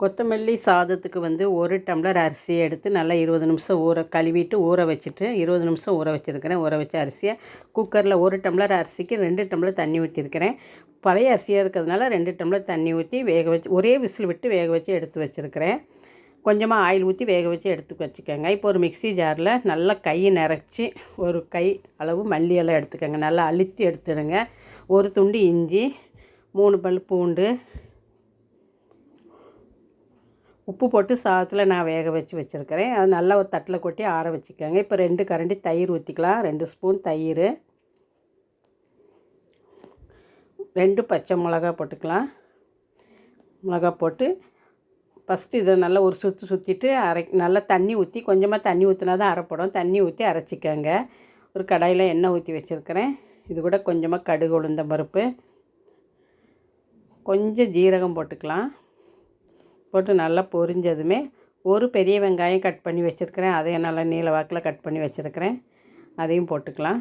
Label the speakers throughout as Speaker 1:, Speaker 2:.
Speaker 1: கொத்தமல்லி சாதத்துக்கு வந்து ஒரு டம்ளர் அரிசியை எடுத்து நல்லா இருபது நிமிஷம் ஊற கழுவிட்டு ஊற வச்சுட்டு இருபது நிமிஷம் ஊற வச்சுருக்கிறேன். ஊற வச்ச அரிசியை குக்கரில் ஒரு டம்ளர் அரிசிக்கு ரெண்டு டம்ளர் தண்ணி ஊற்றிருக்கிறேன் பழைய அரிசியாக இருக்கிறதுனால ரெண்டு டம்ளர் தண்ணி ஊற்றி வேக வச்சு ஒரே விசில் விட்டு வேக வச்சு எடுத்து வச்சுருக்கிறேன். கொஞ்சமாக ஆயில் ஊற்றி வேக வச்சு எடுத்து வச்சுக்கோங்க. இப்போ ஒரு மிக்ஸி ஜாரில் நல்லா கை நிறச்சி ஒரு கை அளவு மல்லி எல்லாம் எடுத்துக்கோங்க. நல்லா அழுத்தி எடுத்துடுங்க. ஒரு துண்டு இஞ்சி மூணு பல் பூண்டு உப்பு போட்டு சாதத்தில் நான் வேக வச்சு வச்சுருக்கிறேன். அது நல்லா ஒரு தட்டில் கொட்டி ஆற வச்சுக்கோங்க. இப்போ ரெண்டு கரண்டி தயிர் ஊற்றிக்கலாம் ரெண்டு ஸ்பூன் தயிர். ரெண்டு பச்சை மிளகா போட்டுக்கலாம். மிளகா போட்டு ஃபஸ்ட்டு இதை நல்லா ஒரு சுற்று சுற்றிட்டு அரை நல்லா தண்ணி ஊற்றி கொஞ்சமாக தண்ணி ஊற்றினா தான் அரைப்படும். தண்ணி ஊற்றி அரைச்சிக்கோங்க. ஒரு கடாயில் எண்ணெய் ஊற்றி வச்சுருக்கிறேன். இது கூட கொஞ்சமாக கடுகு உளுந்த பருப்பு. கொஞ்சம் ஜீரகம் போட்டுக்கலாம். போட்டு நல்லா பொரிஞ்சதுமே ஒரு பெரிய வெங்காயம் கட் பண்ணி வச்சுருக்கிறேன். அதையும் நல்லா நீல வாக்கில் கட் பண்ணி வச்சுருக்கிறேன். அதையும் போட்டுக்கலாம்.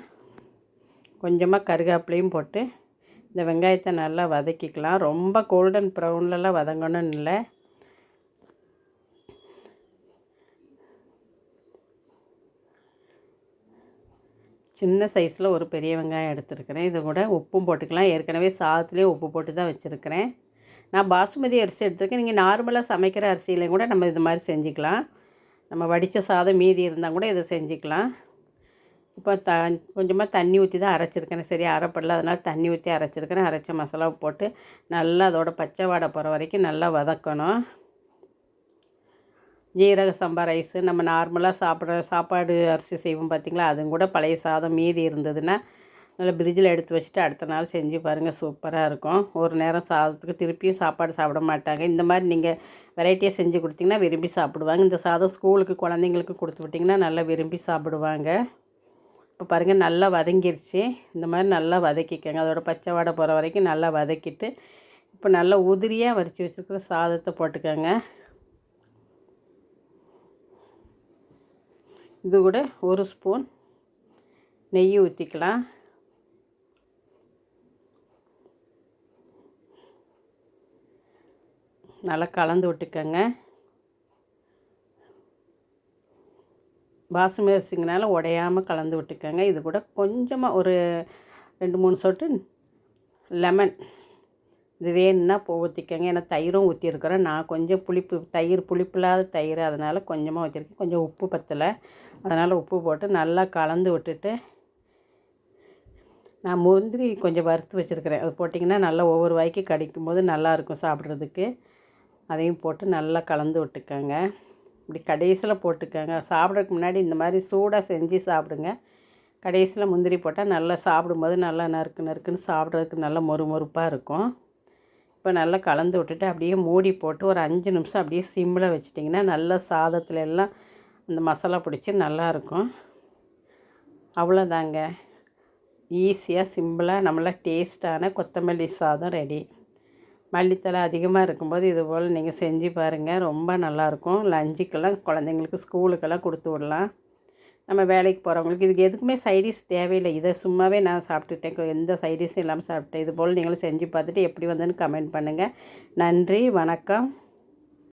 Speaker 1: கொஞ்சமாக கருகாப்பிலையும் போட்டு இந்த வெங்காயத்தை நல்லா வதக்கிக்கலாம். ரொம்ப கோல்டன் ப்ரௌன்லலாம் வதங்கணும்னு இல்லை. சின்ன சைஸில் ஒரு பெரிய வெங்காயம் எடுத்துருக்கிறேன். இது கூட உப்பும் போட்டுக்கலாம். ஏற்கனவே சாதத்துலேயே உப்பு போட்டு தான் வச்சுருக்கிறேன். நான் பாசுமதி அரிசி எடுத்துருக்கேன். நீங்கள் நார்மலாக சமைக்கிற அரிசியிலையும் கூட நம்ம இது மாதிரி செஞ்சுக்கலாம். நம்ம வடித்த சாதம் மீதி இருந்தால் கூட இதை செஞ்சுக்கலாம். இப்போ த கொஞ்சமாக தண்ணி ஊற்றி தான் அரைச்சிருக்கேன். சரி அரைப்படல. அதனால் தண்ணி ஊற்றி அரைச்சிருக்கிறேன் அரைச்ச மசாலாவை போட்டு நல்லா அதோட பச்சை வாடை போகிற வரைக்கும் நல்லா வதக்கணும். ஜீரக சம்பா ரைஸு நம்ம நார்மலாக சாப்பிட்ற சாப்பாடு அரிசி செய்வோம் பார்த்திங்களா? அதுவும் கூட பழைய சாதம் மீதி இருந்ததுன்னா நல்லா ஃப்ரிட்ஜில் எடுத்து வச்சுட்டு அடுத்த நாள் செஞ்சு பாருங்கள் சூப்பராக இருக்கும். ஒரு நேரம் சாதத்துக்கு திருப்பியும் சாப்பாடு சாப்பிட மாட்டாங்க. இந்த மாதிரி நீங்கள் வெரைட்டியாக செஞ்சு கொடுத்திங்கன்னா விரும்பி சாப்பிடுவாங்க. இந்த சாதம் ஸ்கூலுக்கு குழந்தைங்களுக்கு கொடுத்து விட்டிங்கன்னா நல்லா விரும்பி சாப்பிடுவாங்க. இப்போ பாருங்கள் நல்லா வதங்கிருச்சு. இந்த மாதிரி நல்லா வதக்கிக்கோங்க. அதோட பச்சை வாடை போகிற வரைக்கும் நல்லா வதக்கிட்டு இப்போ நல்லா உதிரியாக வரித்து வச்சுருக்கிற சாதத்தை போட்டுக்கோங்க. இது கூட ஒரு ஸ்பூன் நெய் ஊற்றிக்கலாம் நல்லா கலந்து விட்டுக்கோங்க. பாசுமதி அரிசிங்கனால உடையாமல் கலந்து விட்டுக்கோங்க. இது கூட கொஞ்சமாக ஒரு ரெண்டு மூணு சொட்டு லெமன். இது வேணும்னா ஊற்றிக்கோங்க ஏன்னா தயிரும் ஊற்றிருக்கிறேன் நான் கொஞ்சம் புளிப்பு தயிர் புளிப்பில்லாத தயிர். அதனால் கொஞ்சமாக ஊற்றிருக்கேன் கொஞ்சம் உப்பு பற்றலை அதனால் உப்பு போட்டு நல்லா கலந்து விட்டுட்டு நான் முந்திரி கொஞ்சம் வறுத்து வச்சுருக்கிறேன். அது போட்டிங்கன்னா நல்லா ஒவ்வொரு வாய்க்கு கடிக்கும் போது நல்லாயிருக்கும் சாப்பிட்றதுக்கு. அதையும் போட்டு நல்லா கலந்து விட்டுக்கோங்க. இப்படி கடைசியில் போட்டுக்கோங்க. சாப்பிட்றதுக்கு முன்னாடி இந்த மாதிரி சூடாக செஞ்சு சாப்பிடுங்க. கடைசியில் முந்திரி போட்டால் நல்லா சாப்பிடும்போது நல்லா நறுக்கு நறுக்குன்னு சாப்பிட்றதுக்கு நல்லா மொறுமொறுப்பாக இருக்கும். இப்போ நல்லா கலந்து விட்டுட்டு அப்படியே மூடி போட்டு ஒரு அஞ்சு நிமிஷம் அப்படியே சிம்மில் வச்சிட்டிங்கன்னா நல்லா சாதத்தில் எல்லாம் அந்த மசாலா பிடிச்சி நல்லாயிருக்கும் அவ்வளோதாங்க ஈஸியாக சிம்பிளாக நம்மளாம் டேஸ்ட்டான கொத்தமல்லி சாதம் ரெடி. மல்லித்தலை அதிகமாக இருக்கும்போது இது போல் நீங்கள் செஞ்சு பாருங்கள். ரொம்ப நல்லாயிருக்கும். லஞ்சுக்கெல்லாம் குழந்தைங்களுக்கு ஸ்கூலுக்கெல்லாம் கொடுத்து விடலாம். நம்ம வேலைக்கு போகிறவங்களுக்கு இதுக்கு எதுக்குமே சைடிஷ் தேவையில்லை. இதை சும்மாவே நான் சாப்பிட்டுட்டேன். எந்த சைடிஷும் இல்லாமல் சாப்பிட்டேன். இது போல் நீங்களும் செஞ்சு பார்த்துட்டு எப்படி வந்ததுன்னு கமெண்ட் பண்ணுங்கள். நன்றி. வணக்கம்.